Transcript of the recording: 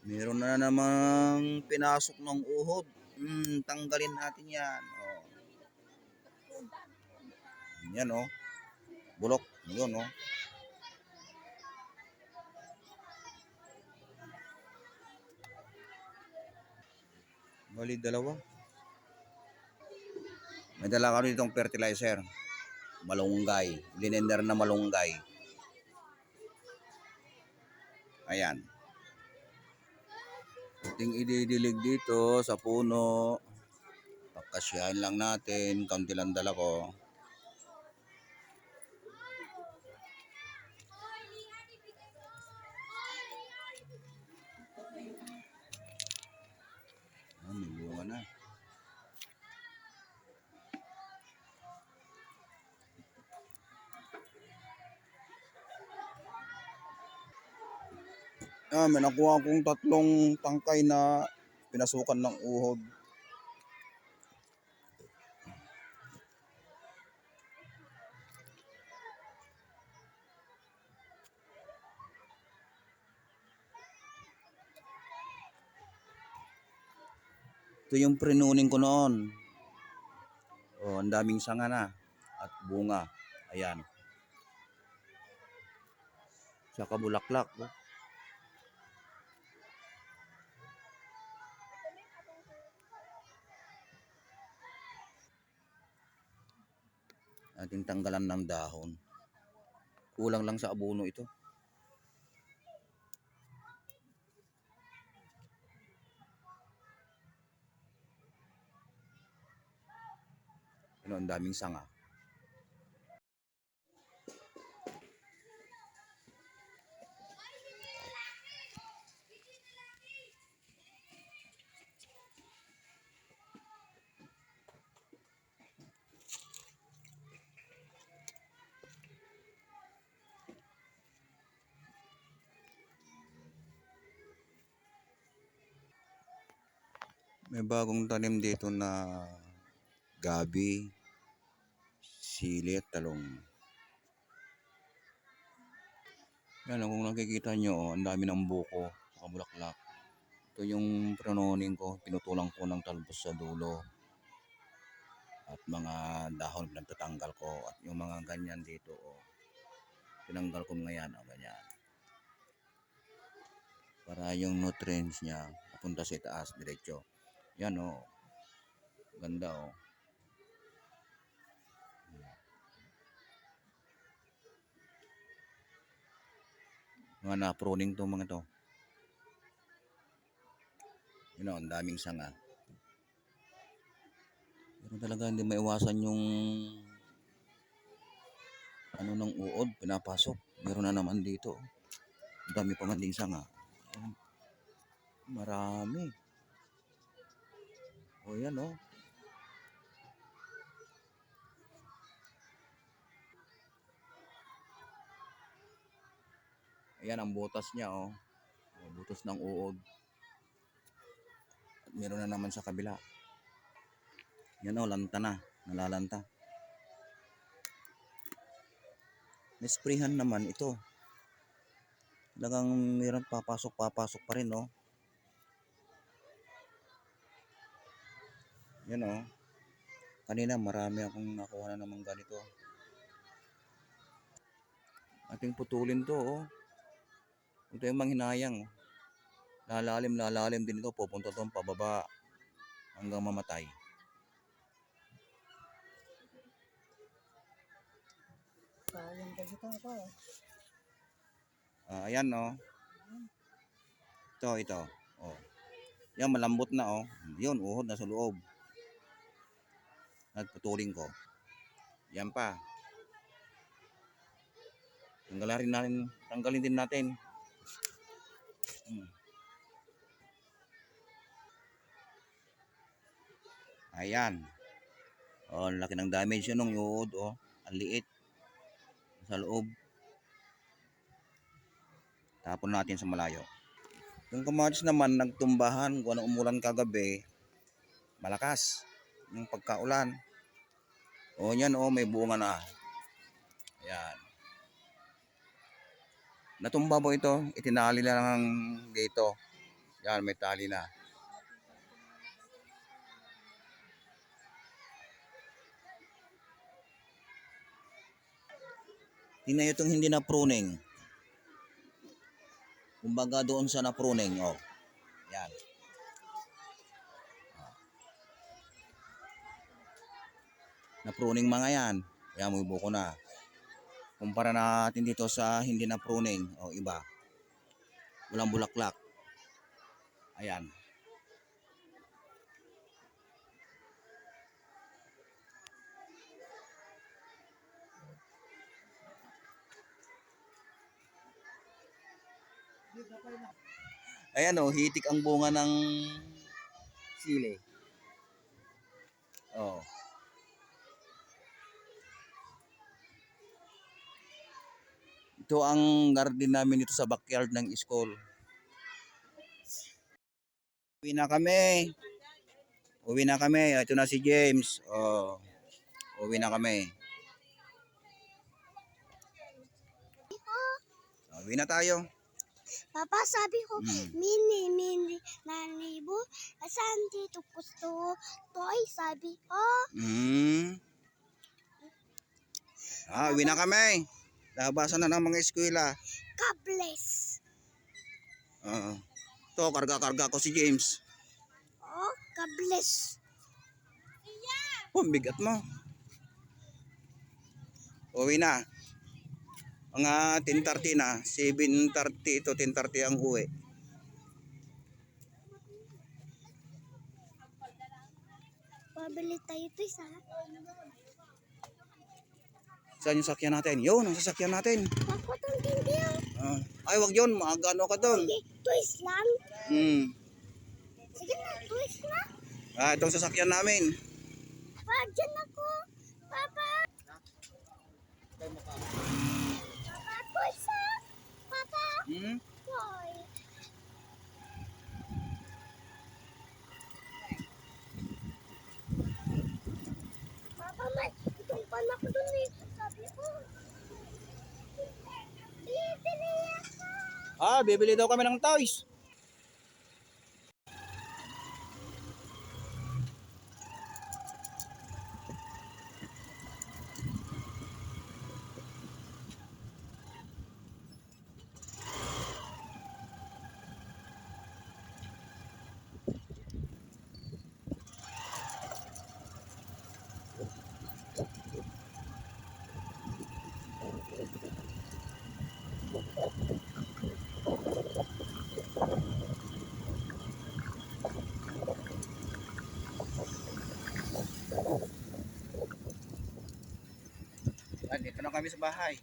Meron na namang pinasok ng uhod. Hmm, tanggalin natin yan. Oh. Yan oh. Bulok. Yun oh. Bali dalawa. May dala ka ditong fertilizer. Malunggay. Linender na malunggay. Ayan. Ating ididilig dito sa puno. Pagkasyahin lang natin. Kaunti lang dala ko. Ah, may nakuha akong tatlong tangkay na pinasukan ng uhod. Ito yung prinunin ko noon. Oh, ang daming sanga na at bunga. Ayan. Saka bulaklak. Oh. Ating tanggalan ng dahon. Kulang lang sa abono ito. Ano, ang daming sanga. May bagong tanim dito na gabi, sili at talong. Yan, kung nakikita nyo, oh, ang dami ng buko sa bulaklak. Ito yung pranoning ko, pinutulang ko ng talbos sa dulo. At mga dahon pinagtatanggal ko. At yung mga ganyan dito, oh, tinanggal ko ngayon, oh, ganyan. Para yung nutrients niya, papunta sa itaas, diretso. Yan, oh. Ganda, oh. Mga na-pruning to mga to. Yun o, ang daming sanga. Pero talaga hindi maiwasan yung ano ng uod, pinapasok. Meron na naman dito. Ang dami pa man ding sanga. Marami. O yan o. Ayan ang butas niya oh. O, Butas ng uod. At meron na naman sa kabila. Yan oh, lanta na. Nalalanta. Nesprehan naman ito. Talagang meron papasok papasok pa rin oh. Yan oh. Kanina marami akong nakuha na naman ganito. Ating putulin to oh. Ito yung manghinayang. oh. Lalalim, lalalim din ito. Pupunta doon pababa hanggang mamatay. Sayang kasi ito ako. Ah, ayan oh. Ito, ito. Oh. Yan, malambot na oh. Yun, uhod na sa loob. At ko. Yan pa. Tanggalin natin, tanggalin din natin. Hmm. Ayan. Oh, laki ng damage yun ng uhod oh. Ang liit. Sa loob. Tapon natin sa malayo. Yung kamatis naman nagtumbahan kung ano umulan kagabi. Malakas. Yung pagkaulan. O yan o may bunga na. Ayan. Natumba po ito. Itinali lang dito. Yan, may tali na. Tingnan nyo itong hindi na pruning. Kumbaga doon sa na pruning, oh. Yan. Na pruning mga yan. Yan, may buko na. Kumpara natin dito sa hindi na pruning, oh, iba. Walang bulaklak. Ayan. Ayan o, hitik ang bunga ng sili. Oh. Ito ang garden namin dito sa backyard ng school. Uwi na kami. Uwi na kami. Ito na si James. Oh. Uwi na kami. Oh, Uwi na tayo. Papa, sabi ko, Mm. mini, mini, nalibo. Asan dito gusto? Toy, sabi ko. Hmm. Ah, uwi na kami. Labasan na ng mga eskwela. God bless. Oo. to, karga-karga ko si James. Oh, God bless. Oh, bigat mo. Uwi na. Mga 10.30 na. 7.30 to 10.30 ang uwi. Pabili tayo ito isa. Saan yung sakyan natin? Yun, ang sasakyan natin. Ako itong tindi ah. Ah. ay, wag yun. Magano ka doon. Toys lang. Hmm. Sige na, toys na. Ah, itong sasakyan namin. Pa, dyan ako. Papa. Papa, toys ah. Papa, Hmm? toy. Papa, may itong pan ako dun eh. Sabi ko. Bibili ako. Ah, bibili daw kami ng toys. Na kami sa bahay.